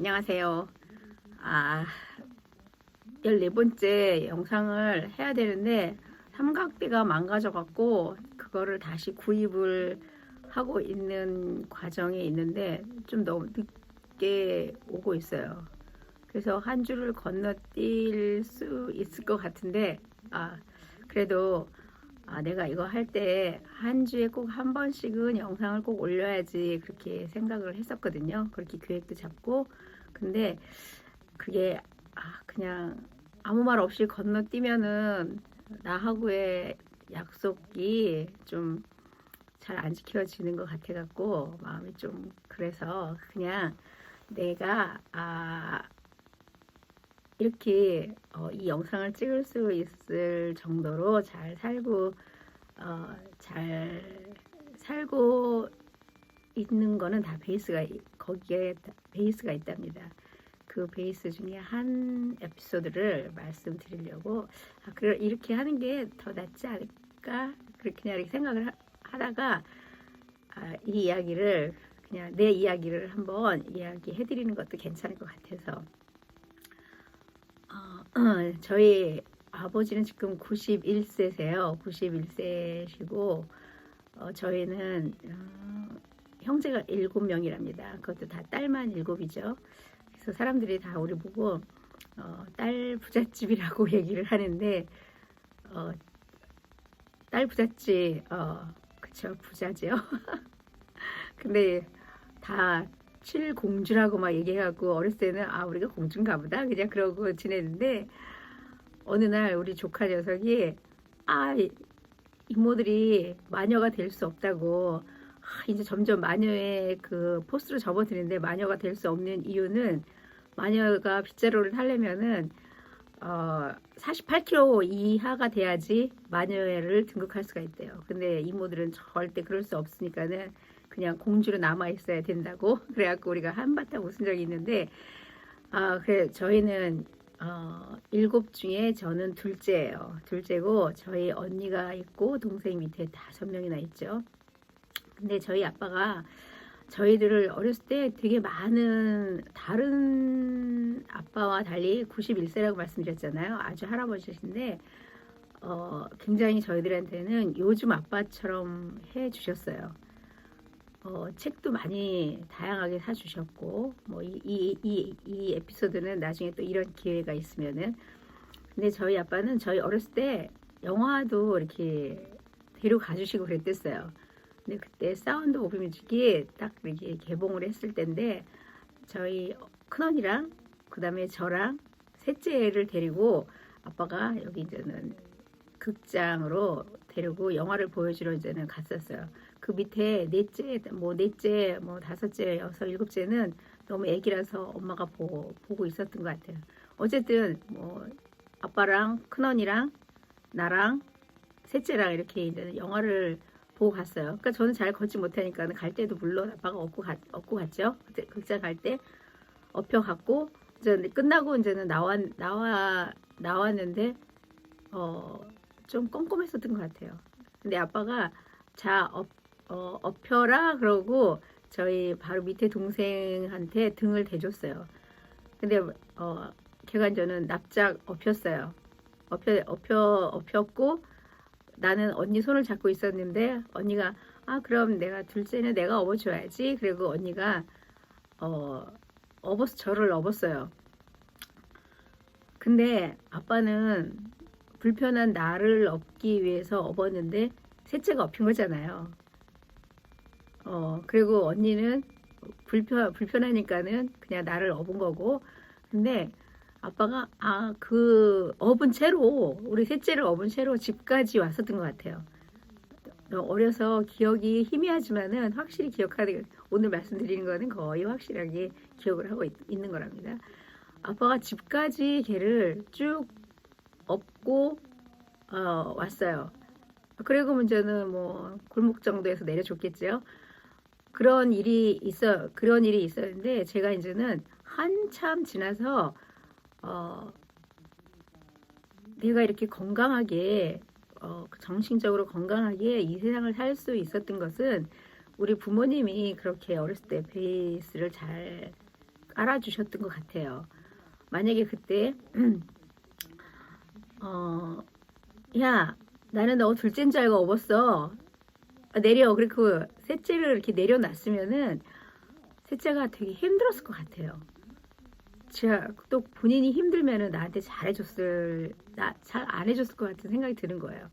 안녕하세요. 아, 14번째 영상을 해야 되는데 삼각대가 망가져 갖고 그거를 다시 구입을 하고 있는 과정에 있는데 좀 너무 늦게 오고 있어요. 그래서 한 줄을 건너뛸 수 있을 것 같은데 아, 그래도 아, 내가 이거 할 때 한 주에 꼭 한 번씩은 영상을 꼭 올려야지 그렇게 생각을 했었거든요. 그렇게 계획도 잡고 근데 그게 아, 그냥 아무 말 없이 건너뛰면은 나하고의 약속이 좀 잘 안 지켜지는 것 같아 갖고 마음이 좀 그래서 그냥 내가 아 이렇게 어, 이 영상을 찍을 수 있을 정도로 잘 살고 어, 잘 살고 있는 거는 다 베이스가 이- 거기에 다 베이스가 있답니다. 그 베이스 중에 한 에피소드를 말씀드리려고 아, 그래 이렇게 하는 게 더 낫지 않을까 그렇게 그냥 이렇게 생각을 하, 하다가 아, 이 이야기를 그냥 내 이야기를 한번 이야기해 드리는 것도 괜찮을 것 같아서 어, 저희 아버지는 지금 91세세요. 91세시고 어, 저희는 어, 형제가 7명이랍니다. 그것도 다 딸만 7이죠. 그래서 사람들이 다 우리 보고 어, 딸 부잣집이라고 얘기를 하는데 어, 딸 부잣집 어, 그쵸 부자죠. 근데 다 칠공주라고 막 얘기해갖고 어렸을 때는 아 우리가 공주인가 보다 그냥 그러고 지냈는데 어느 날 우리 조카 녀석이 아 이- 이모들이 마녀가 될 수 없다고 아, 이제 점점 마녀의 그 포스로 접어드는데 마녀가 될 수 없는 이유는 마녀가 빗자루를 타려면은 어, 48kg 이하가 돼야지 마녀를 등극할 수가 있대요. 근데 이모들은 절대 그럴 수 없으니까는 그냥 공주로 남아 있어야 된다고 그래갖고 우리가 한바탕 웃은 적이 있는데 아 그래 저희는 어, 일곱 중에 저는 둘째예요. 둘째고 저희 언니가 있고 동생 밑에 다섯 명이나 있죠. 근데 저희 아빠가 저희들을 어렸을 때 되게 많은 다른 아빠와 달리 91세라고 말씀드렸잖아요. 아주 할아버지신데 어, 굉장히 저희들한테는 요즘 아빠처럼 해 주셨어요. 어, 책도 많이 다양하게 사주셨고 뭐이이 이 이 에피소드는 나중에 또 이런 기회가 있으면은 근데 저희 아빠는 저희 어렸을 때 영화도 이렇게 데려가 주시고 그랬댔어요. 근데 그때 사운드 오브 뮤직이 딱 이렇게 개봉을 했을 때인데 저희 큰언니랑 그다음에 저랑 셋째를 데리고 아빠가 여기 이제는 극장으로 데리고 영화를 보여주러 이제는 갔었어요. 그 밑에 넷째, 뭐 넷째, 뭐 다섯째, 여섯, 일곱째는 너무 애기라서 엄마가 보고, 보고 있었던 것 같아요. 어쨌든 뭐 아빠랑 큰언니랑 나랑 셋째랑 이렇게 이제 영화를 보고 갔어요. 그러니까 저는 잘 걷지 못하니까 갈 때도 물론 아빠가 업고 갔, 업고 갔죠. 극장 갈 때 업혀 갔고 이제 끝나고 이제는 나와 나와 나왔는데 어 좀 꼼꼼했었던 것 같아요. 근데 아빠가 자 업, 어, 업혀라 그러고 저희 바로 밑에 동생한테 등을 대줬어요. 근데 어 걔가 이제는 납작 업혔어요. 업혀 업혀 업혔고 나는 언니 손을 잡고 있었는데 언니가 아 그럼 내가 둘째는 내가 업어줘야지. 그리고 언니가 어 업어서 저를 업었어요. 근데 아빠는 불편한 나를 업기 위해서 업었는데 셋째가 업힌 거잖아요. 어 그리고 언니는 불편 불편하니까는 그냥 나를 업은 거고. 근데 아빠가 아 그 업은 채로 우리 셋째를 업은 채로 집까지 왔었던 것 같아요. 어려서 기억이 희미하지만은 확실히 기억하는 오늘 말씀드리는 거는 거의 확실하게 기억을 하고 있, 는 거랍니다. 아빠가 집까지 걔를 쭉 업고 어, 왔어요. 그리고 문제는 뭐 골목 정도에서 내려줬겠죠. 그런 일이 있어 그런 일이 있었는데 제가 이제는 한참 지나서 어, 내가 이렇게 건강하게 어, 정신적으로 건강하게 이 세상을 살 수 있었던 것은 우리 부모님이 그렇게 어렸을 때 베이스를 잘 알아주셨던 것 같아요. 만약에 그때 어, 야, 나는 너 둘째인 줄 알고 업었어. 아, 내려. 그리고 셋째를 이렇게 내려놨으면은 셋째가 되게 힘들었을 것 같아요. 제가 또 본인이 힘들면은 나한테 잘해줬을, 나 잘 안 해줬을 것 같은 생각이 드는 거예요.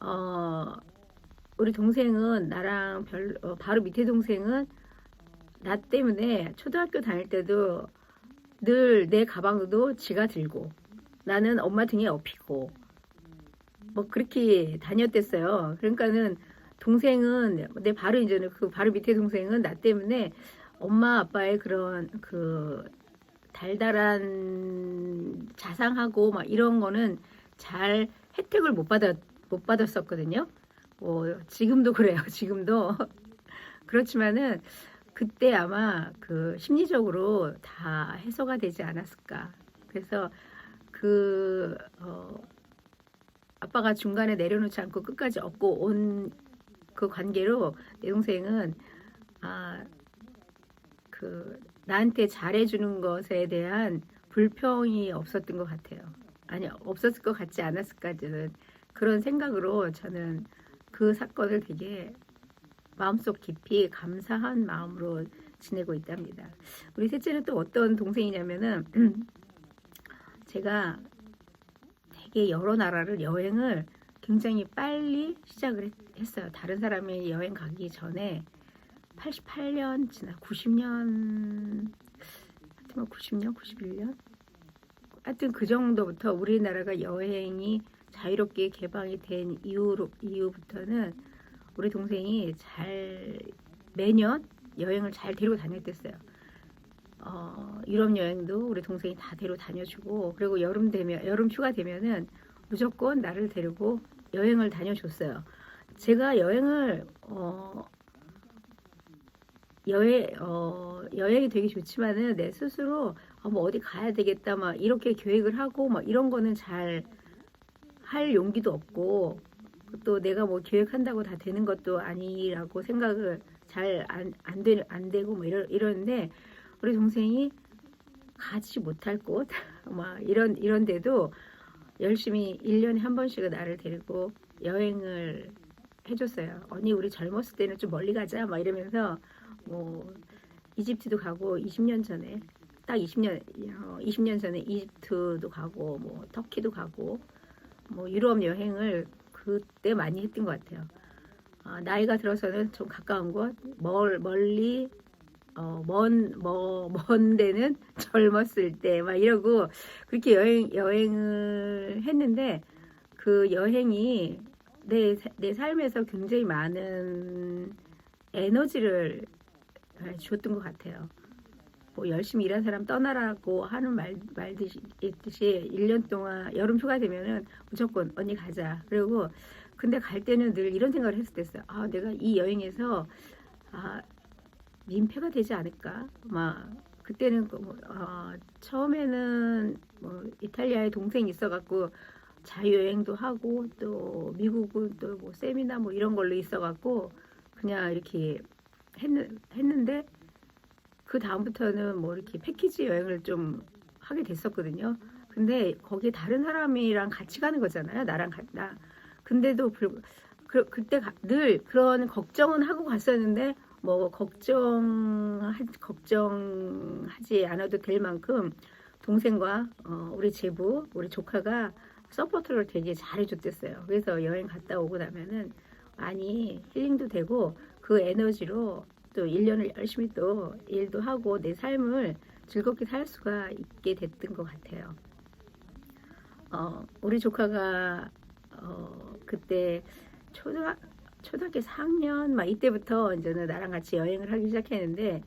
어, 우리 동생은 나랑 별, 어, 바로 밑에 동생은 나 때문에 초등학교 다닐 때도 늘 내 가방도 지가 들고 나는 엄마 등에 업히고 뭐 그렇게 다녔댔어요. 그러니까는 동생은 내 바로 이제는 그 바로 밑에 동생은 나 때문에 엄마 아빠의 그런 그 달달한 자상하고 막 이런 거는 잘 혜택을 못 받았 못 받았었거든요. 뭐 지금도 그래요. 지금도 그렇지만은 그때 아마 그 심리적으로 다 해소가 되지 않았을까. 그래서 그 어, 아빠가 중간에 내려놓지 않고 끝까지 업고 온 그 관계로 내 동생은 아 그 나한테 잘해주는 것에 대한 불평이 없었던 것 같아요. 아니 없었을 것 같지 않았을까지는 그런 생각으로 저는 그 사건을 되게 마음속 깊이 감사한 마음으로 지내고 있답니다. 우리 셋째는 또 어떤 동생이냐면은 제가 되게 여러 나라를 여행을 굉장히 빨리 시작을 했- 했어요. 다른 사람이 여행 가기 전에 88년 지나 90년 하여튼 뭐 90년 91년 하여튼 그 정도부터 우리나라가 여행이 자유롭게 개방이 된 이후로 이후부터는 우리 동생이 잘 매년 여행을 잘 데리고 다녔댔어요. 어, 유럽 여행도 우리 동생이 다 데리고 다녀주고 그리고 여름 되면 여름 휴가 되면은 무조건 나를 데리고 여행을 다녀줬어요. 제가 여행을 어, 여행 어, 여행이 되게 좋지만은 내 스스로 어, 뭐 어디 가야 되겠다 막 이렇게 계획을 하고 막 이런 거는 잘 할 용기도 없고 또 내가 뭐 계획한다고 다 되는 것도 아니라고 생각을 잘안안 되고 뭐 이러, 이러는데 우리 동생이 가지 못할 곳 막 이런 이런데도 열심히 1년에 한 번씩은 나를 데리고 여행을 해줬어요. 언니 우리 젊었을 때는 좀 멀리 가자 막 이러면서 뭐 이집트도 가고 20년 전에 딱 20년 어, 20년 전에 이집트도 가고 뭐 터키도 가고 뭐 유럽 여행을 그때 많이 했던 것 같아요. 아, 나이가 들어서는 좀 가까운 곳, 멀, 멀리 어, 먼, 뭐, 먼 데는 젊었을 때, 막 이러고, 그렇게 여행, 여행을 했는데, 그 여행이 내, 사- 내 삶에서 굉장히 많은 에너지를 아, 줬던 것 같아요. 뭐, 열심히 일한 사람 떠나라고 하는 말, 말듯이, 있듯이, 1년 동안 여름 휴가 되면은 무조건 언니 가자. 그리고, 근데 갈 때는 늘 이런 생각을 있어요. 아, 내가 이 여행에서, 아, 민폐가 되지 않을까? 막 그때는 그 뭐, 어, 처음에는 뭐 이탈리아에 동생이 있어갖고 자유여행도 하고 또 미국은 또 뭐 세미나 뭐 이런 걸로 있어갖고 그냥 이렇게 했는, 했는데 그 다음부터는 뭐 이렇게 패키지 여행을 좀 하게 됐었거든요. 근데 거기 다른 사람이랑 같이 가는 거잖아요. 나랑 가, 나. 근데도 불, 그, 그때 가- 늘 그런 걱정은 하고 갔었는데 뭐 걱정 걱정하지 않아도 될 만큼 동생과 어, 우리 제부 우리 조카가 서포트를 되게 잘해줬댔어요. 그래서 여행 갔다 오고 나면은 많이 힐링도 되고 그 에너지로 또 1년을 열심히 또 일도 하고 내 삶을 즐겁게 살 수가 있게 됐던 것 같아요. 어, 우리 조카가 어, 그때 초등학 초등학교 4학년 막 이때부터 이제는 나랑 같이 여행을 하기 시작했는데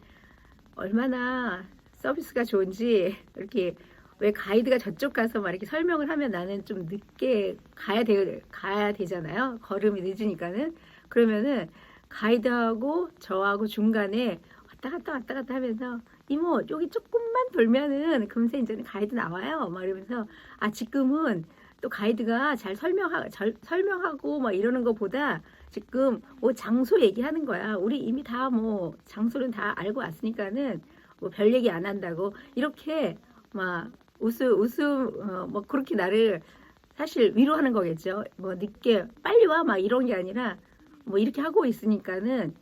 얼마나 서비스가 좋은지 이렇게 왜 가이드가 저쪽 가서 막 이렇게 설명을 하면 나는 좀 늦게 가야 돼 가야 되잖아요. 걸음이 늦으니까는 그러면은 가이드하고 저하고 중간에 왔다 갔다 왔다 갔다 하면서 이모 여기 조금만 돌면은 금세 이제는 가이드 나와요. 막 이러면서 아 지금은 또 가이드가 잘 설명하 잘 설명하고 막 이러는 것보다 지금 뭐 장소 얘기하는 거야. 우리 이미 다 뭐 장소는 다 알고 왔으니까는 뭐 별 얘기 안 한다고 이렇게 막 웃음 웃음 어, 뭐 그렇게 나를 사실 위로하는 거겠죠. 뭐 늦게 빨리 와 막 이런 게 아니라 뭐 이렇게 하고 있으니까는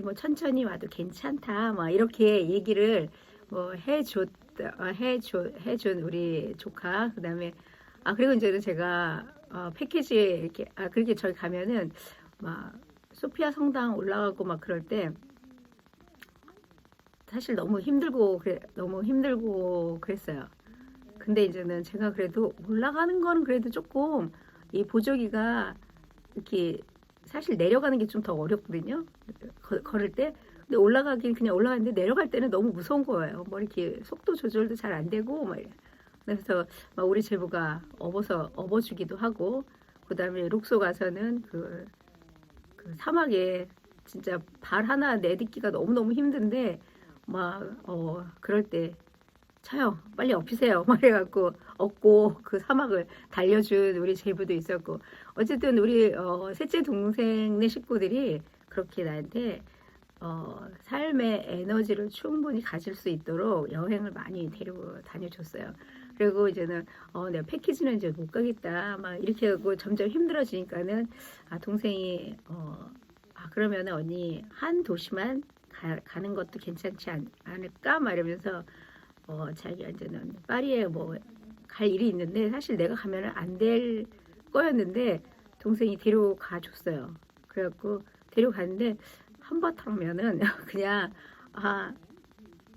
뭐 천천히 와도 괜찮다 막 이렇게 얘기를 뭐 해줬 어, 해줘 해준 우리 조카 그다음에 아 그리고 이제는 제가 어, 패키지에 이렇게 아 그렇게 저기 가면은 막 소피아 성당 올라가고 막 그럴 때 사실 너무 힘들고 그래 너무 힘들고 그랬어요. 근데 이제는 제가 그래도 올라가는 거는 그래도 조금 이 보조기가 이렇게 사실 내려가는 게 좀 더 어렵거든요. 거- 걸을 때. 근데 올라가긴 그냥 올라가는데 내려갈 때는 너무 무서운 거예요. 뭐 이렇게 속도 조절도 잘 안 되고 막. 그래서 막 우리 제부가 업어서 업어주기도 하고 그다음에 룩소 가서는 그, 그 사막에 진짜 발 하나 내딛기가 너무 너무 힘든데 막 어 그럴 때 차요. 빨리 업히세요. 말해갖고 업고 그 사막을 달려준 우리 제부도 있었고. 어쨌든 우리 어, 셋째 동생네 식구들이 그렇게 나한테 어, 삶의 에너지를 충분히 가질 수 있도록 여행을 많이 데리고 다녀줬어요. 그리고 이제는 어, 내가 패키지는 이제 못 가겠다 막 이렇게 하고 점점 힘들어지니까는 아 동생이 어, 아 그러면은 언니 한 도시만 가, 가는 것도 괜찮지 않, 않을까 말이면서 어, 자기가 이제는 파리에 뭐 갈 일이 있는데 사실 내가 가면은 안 될 거였는데 동생이 데려가 줬어요. 그래갖고 데려갔는데 한바탕면은 그냥 아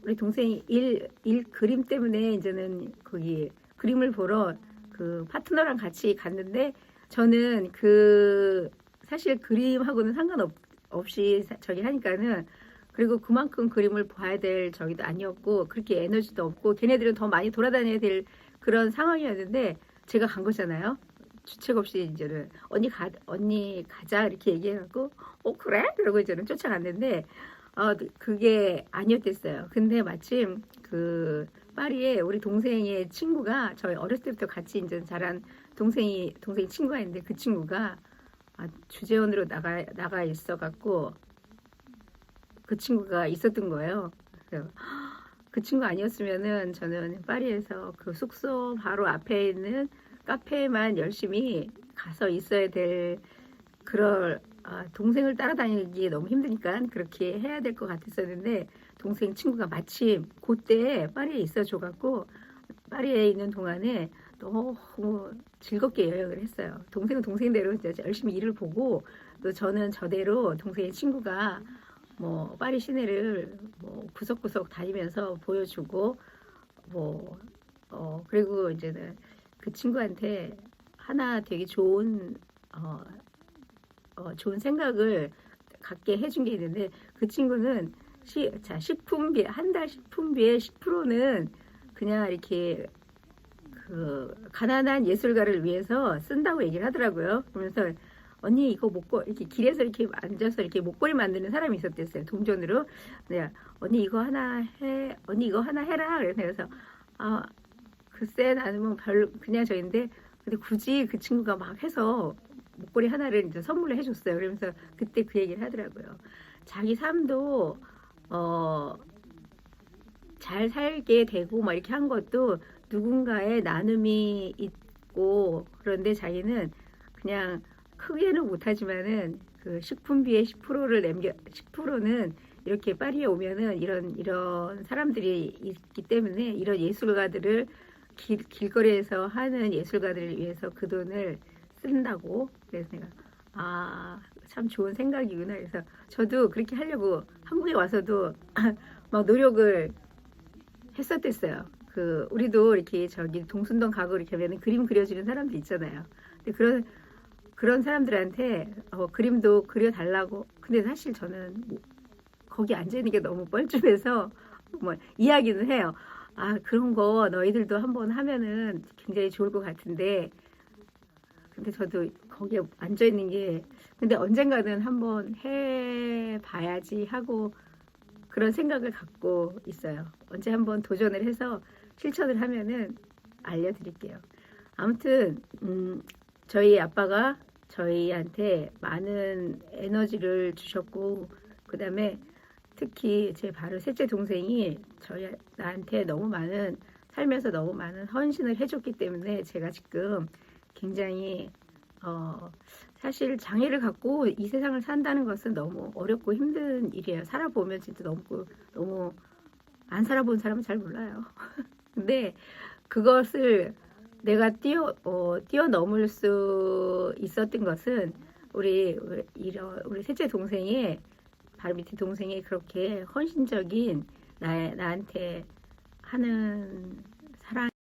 우리 동생이 일, 일 그림 때문에 이제는 거기 그림을 보러 그 파트너랑 같이 갔는데 저는 그 사실 그림하고는 상관없 없이 사- 저기 하니까는 그리고 그만큼 그림을 봐야 될 저기도 아니었고 그렇게 에너지도 없고 걔네들은 더 많이 돌아다녀야 될 그런 상황이었는데 제가 간 거잖아요. 주책 없이 이제는 언니 가 언니 가자 이렇게 얘기해갖고 어 그래? 그러고 이제는 쫓아갔는데 어 그게 아니었댔어요. 근데 마침 그 파리에 우리 동생의 친구가 저희 어렸을 때부터 같이 이제 자란 동생이 동생 친구가 있는데 그 친구가 아, 주재원으로 나가 나가 있어 갖고 그 친구가 있었던 거예요. 그래서 그 친구 아니었으면은 저는 파리에서 그 숙소 바로 앞에 있는 카페에만 열심히 가서 있어야 될 그럴 아, 동생을 따라다니기 너무 힘드니까 그렇게 해야 될 것 같았었는데 동생 친구가 마침 그때 파리에 있어 줘갖고 파리에 있는 동안에 너무 즐겁게 여행을 했어요. 동생은 동생대로 열심히 일을 보고 또 저는 저대로 동생의 친구가 뭐 파리 시내를 뭐 구석구석 다니면서 보여주고 뭐 어 그리고 이제는 그 친구한테 하나 되게 좋은 어, 어 좋은 생각을 갖게 해준 게 있는데 그 친구는 시, 자 식품비 한 달 식품비의 10%는 그냥 이렇게 그 가난한 예술가를 위해서 쓴다고 얘기를 하더라고요. 그러면서 언니 이거 목걸이 이렇게 길에서 이렇게 앉아서 이렇게 목걸이 만드는 사람이 있었댔어요. 동전으로. 내가 언니 이거 하나 해. 언니 이거 하나 해라. 그래서 아 글쎄 나는 뭐 별 그냥 저인데 근데 굳이 그 친구가 막 해서 목걸이 하나를 이제 선물을 해줬어요. 그러면서 그때 그 얘기를 하더라고요. 자기 삶도 어. 잘 살게 되고 막 이렇게 한 것도 누군가의 나눔이 있고 그런데 자기는 그냥 크게는 못하지만은 그 식품비의 10%를 남겨 10%는 이렇게 파리에 오면은 이런 이런 사람들이 있기 때문에 이런 예술가들을 길, 길거리에서 하는 예술가들을 위해서 그 돈을 쓴다고 그래서 내가 아 참 좋은 생각이구나 그래서 저도 그렇게 하려고 한국에 와서도 막 노력을 했었댔어요. 그 우리도 이렇게 저기 동순동 가고 이렇게 하면 그림 그려주는 사람들 있잖아요. 근데 그런 그런 사람들한테 어, 그림도 그려달라고. 근데 사실 저는 뭐 거기 앉아 있는 게 너무 뻘쭘해서 뭐 이야기는 해요. 아 그런 거 너희들도 한번 하면은 굉장히 좋을 것 같은데. 근데 저도 거기에 앉아 있는 게 근데 언젠가는 한번 해 봐야지 하고 그런 생각을 갖고 있어요. 언제 한번 도전을 해서 실천을 하면은 알려드릴게요. 아무튼 음, 저희 아빠가 저희한테 많은 에너지를 주셨고 그 다음에 특히 제 바로 셋째 동생이 저희 나한테 너무 많은 살면서 너무 많은 헌신을 해줬기 때문에 제가 지금 굉장히 어 사실 장애를 갖고 이 세상을 산다는 것은 너무 어렵고 힘든 일이에요. 살아보면 진짜 너무 너무 안 살아본 사람은 잘 몰라요. 근데 그것을 내가 뛰어 어, 뛰어넘을 수 있었던 것은 우리 이런 우리 셋째 동생의 바로 밑에 동생이 그렇게 헌신적인 나 나한테 하는